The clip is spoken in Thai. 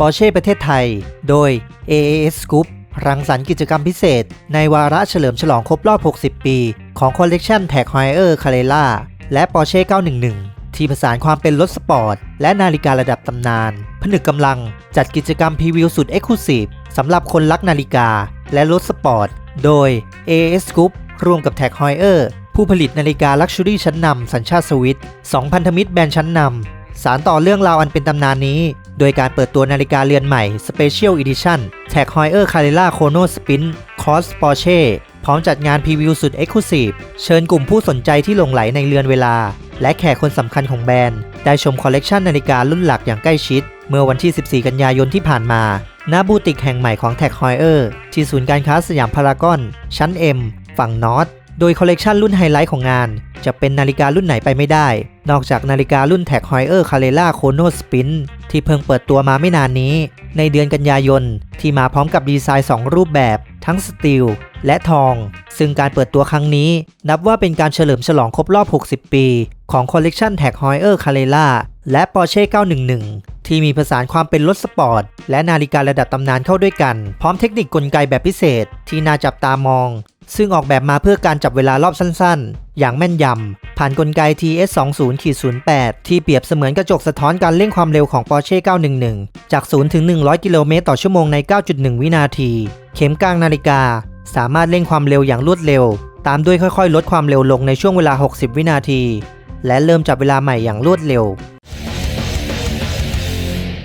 Porsche ประเทศไทย โดย AAS Group รังสรรค์กิจกรรมพิเศษ ในวาระเฉลิมฉลองครบรอบ 60 ปี ของคอลเลกชัน Tag Heuer Carrera และ Porsche 911 ที่ผสานความเป็นรถสปอร์ต และนาฬิการะดับตำนาน ผนึกกำลังจัดกิจกรรมพรีวิวสุด Exclusive สำหรับคนรักนาฬิกา และรถสปอร์ต โดย AAS Group ร่วมกับ Tag Heuer ผู้ผลิตนาฬิกาลักชัวรี่ชั้นนำสัญชาติสวิตสองพันธมิตรแบรนด์ชั้นนำสารต่อเรื่องราวอันเป็นตำนานนี้ โดยการเปิดตัวนาฬิกาเรือนใหม่ Special Edition Tag Heuer Carrera Chrono Spin Cross Porsche พร้อมจัดงานพรีวิวสุด Exclusive เชิญกลุ่มผู้สนใจที่หลงไหลในเรือนเวลา และแขกคนสำคัญของแบรนด์ ได้ชมคอลเลกชันนาฬิการุ่นหลักอย่างใกล้ชิด เมื่อวันที่ 14 กันยายนที่ผ่านมาณบูติกแห่งใหม่ของ Tag Heuer ที่ศูนย์การค้าสยามพารากอน ชั้น M ฝั่งนอตโดยคอลเลกชันรุ่นไฮไลท์ของงาน จะเป็นนาฬิการุ่นไหนไปไม่ได้ นอกจากนาฬิการุ่น Tag Heuer Carrera Chrono Spin ที่เพิ่งเปิดตัวมาไม่นานนี้ ในเดือนกันยายน ที่มาพร้อมกับดีไซน์ 2 รูปแบบ ทั้งสตีลและทอง ซึ่งการเปิดตัวครั้งนี้ นับว่าเป็นการเฉลิมฉลองครบรอบ 60 ปี ของคอลเลกชัน Tag Heuer Carrera และ Porsche 911 ที่มีผสานความเป็นรถสปอร์ต และนาฬิการะดับตำนานเข้าด้วยกัน พร้อมเทคนิคกลไกแบบพิเศษ ที่น่าจับตามอง ซึ่งออกแบบมาเพื่อการจับเวลารอบสั้นๆ อย่างแม่นยำ ผ่านกลไก TS20-08 ที่เปรียบเสมือนกระจกสะท้อนการเร่งความเร็วของ Porsche 911 จาก 0 ถึง 100 กิโลเมตรต่อชั่วโมงใน 9.1 วินาที เข็มกลางนาฬิกา สามารถเร่งความเร็วอย่างรวดเร็ว ตามด้วยค่อยๆ ลดความเร็วลงในช่วงเวลา 60 วินาที และเริ่มจับเวลาใหม่อย่างรวดเร็ว